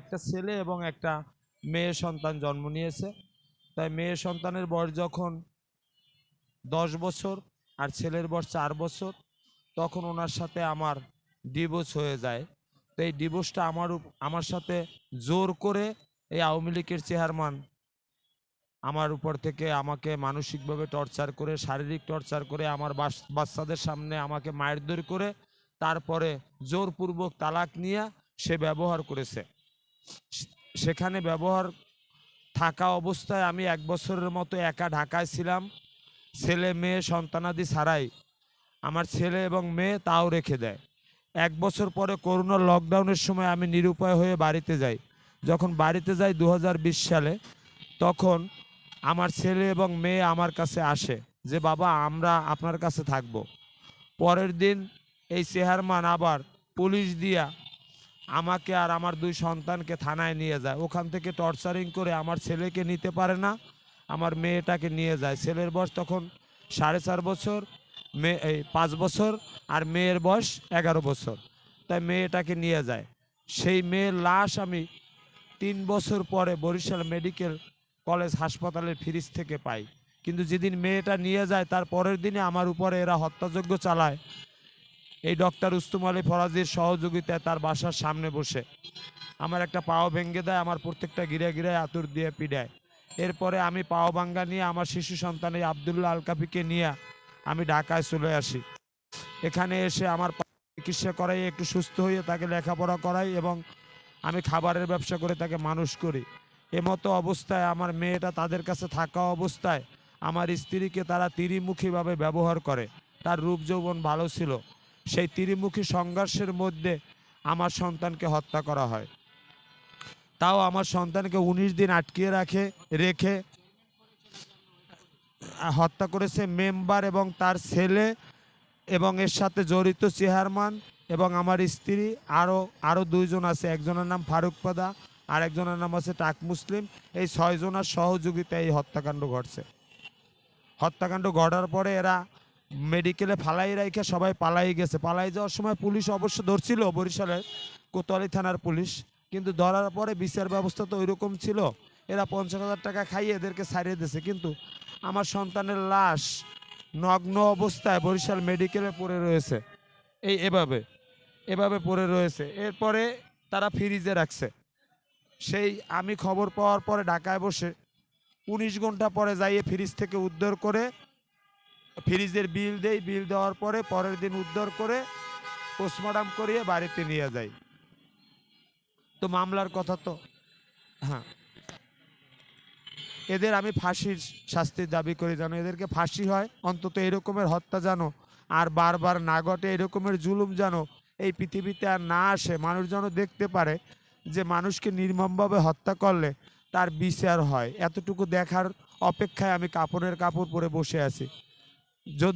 একটা ছেলে এবং একটা মেয়ে সন্তান জন্ম নিয়েছে। তাই মেয়ে সন্তানের বয়স যখন দশ বছর আর ছেলের বয়স চার বছর, তখন ওনার সাথে আমার ডিভোর্স হয়ে যায়। তো এই ডিভোর্সটা আমার আমার সাথে জোর করে এই আওয়ামী লীগের চেয়ারম্যান আমার উপর থেকে আমাকে মানসিকভাবে টর্চার করে, শারীরিক টর্চার করে, আমার বাচ্চাদের সামনে আমাকে মারধর করে, তারপরে জোরপূর্বক তালাক নিয়ে সে ব্যবহার করেছে। সেখানে ব্যবহার থাকা অবস্থায় আমি এক বছরের মতো একা ঢাকায় ছিলাম। ছেলে, মেয়ে সন্তানাদি ছাড়াই আমার ছেলে এবং মেয়ে তাও রেখে দেয়। এক বছর পরে করোনা লকডাউনের সময় আমি নিরুপায় হয়ে বাড়িতে যাই। যখন বাড়িতে যাই দু হাজার বিশ সালে, তখন আমার ছেলে এবং মেয়ে আমার কাছে আসে যে, বাবা, আমরা আপনার কাছে থাকব। পরের দিন এই চেহারমান আবার পুলিশ দিয়া আমাকে আর আমার দুই সন্তানকে থানায় নিয়ে যায়। ওখান থেকে টর্চারিং করে আমার ছেলেকে নিতে পারে না, আমার মেয়েটাকে নিয়ে যায়। ছেলের বয়স তখন সাড়ে চার বছর মেয়ে এই পাঁচ বছর আর মেয়ের বয়স এগারো বছর। তাই মেয়েটাকে নিয়ে যায়। সেই মেয়ের লাশ আমি তিন বছর পরে বরিশাল মেডিকেল কলেজ হাসপাতালের ফ্রিজ থেকে পাই। কিন্তু যেদিন মেয়েটা নিয়ে যায়, তার পরের দিনে আমার উপরে এরা হত্যাযজ্ঞ চালায়। এই ডক্টর উস্তুম আলী ফরাজির সহযোগিতায় তার বাসার সামনে বসে। আমার একটা পাও ভেঙে দেয়, আমার প্রত্যেকটা গিরে গিরে আতুর দিয়ে পিডায় এরপরে আমি পাও ভাঙ্গা নিয়ে আমার শিশু সন্তান এই আবদুল্লাহ আলকাফিকে নিয়ে আমি ঢাকায় চলে আসি। এখানে এসে আমার চিকিৎসা করাই, একটু সুস্থ হয়ে তাকে লেখাপড়া করাই এবং আমি খাবারের ব্যবসা করে তাকে মানুষ করি। এমতো অবস্থায় আমার মেয়েটা তাদের কাছে থাকা অবস্থায় আমার স্ত্রীকে তারা তিরিমুখীভাবে ব্যবহার করে। তার রূপ যৌবন ভালো ছিল। সেই ত্রিমুখী সংঘর্ষের মধ্যে আমার সন্তানকে হত্যা করা হয়। তাও আমার সন্তানকে উনিশ দিন আটকিয়ে রাখে, রেখে, হত্যা করেছে মেম্বার এবং তার ছেলে এবং এর সাথে জড়িত চেহারমান এবং আমার স্ত্রী আরও আরও দুইজন আছে। একজনের নাম ফারুক পাদা, আর একজনের নাম আছে টাক মুসলিম। এই ছয়জনের সহযোগিতায় এই হত্যাকাণ্ড ঘটছে। হত্যাকাণ্ড ঘটার পরে এরা মেডিকেলে ফালাই রাইখে সবাই পালাই গেছে। পালাই যাওয়ার সময় পুলিশ অবশ্য ধরছিল বরিশালের কোতোয়ালি থানার পুলিশ, কিন্তু ধরার পরে বিচার ব্যবস্থা তো ওইরকম ছিল। এরা পঞ্চাশ হাজার টাকা খাইয়ে এদেরকে ছাড়িয়ে দিয়েছে, কিন্তু আমার সন্তানের লাশ নগ্ন অবস্থায় বরিশাল মেডিকেলে পড়ে রয়েছে। এই এভাবে এভাবে পড়ে রয়েছে। এরপরে তারা ফ্রিজে রাখছে। সেই আমি খবর পাওয়ার পরে ঢাকায় বসে উনিশ ঘণ্টা পরে যাইয়ে ফ্রিজ থেকে উদ্ধার করে ফ্রিজের বিল দেই, বিল দেওয়ার পরে পরের দিন উদ্ধার করে পোস্টমর্টম করিয়ে বাড়িতে নিয়ে যাই। তো মামলার কথা তো হ্যাঁ। এদের আমি ফাঁসির শাস্তির দাবি করি, যেন এদেরকে ফাঁসি হয়। অন্তত এরকমের হত্যা জানো আর বারবার না ঘটে, এরকমের জুলুম যেন এই পৃথিবীতে আর না আসে। মানুষ যেন দেখতে পারে যে মানুষকে নির্মমভাবে হত্যা করলে তার বিচার হয়। এতটুকু দেখার অপেক্ষায় আমি কাপড়ের কাপড় পরে বসে আছি। yo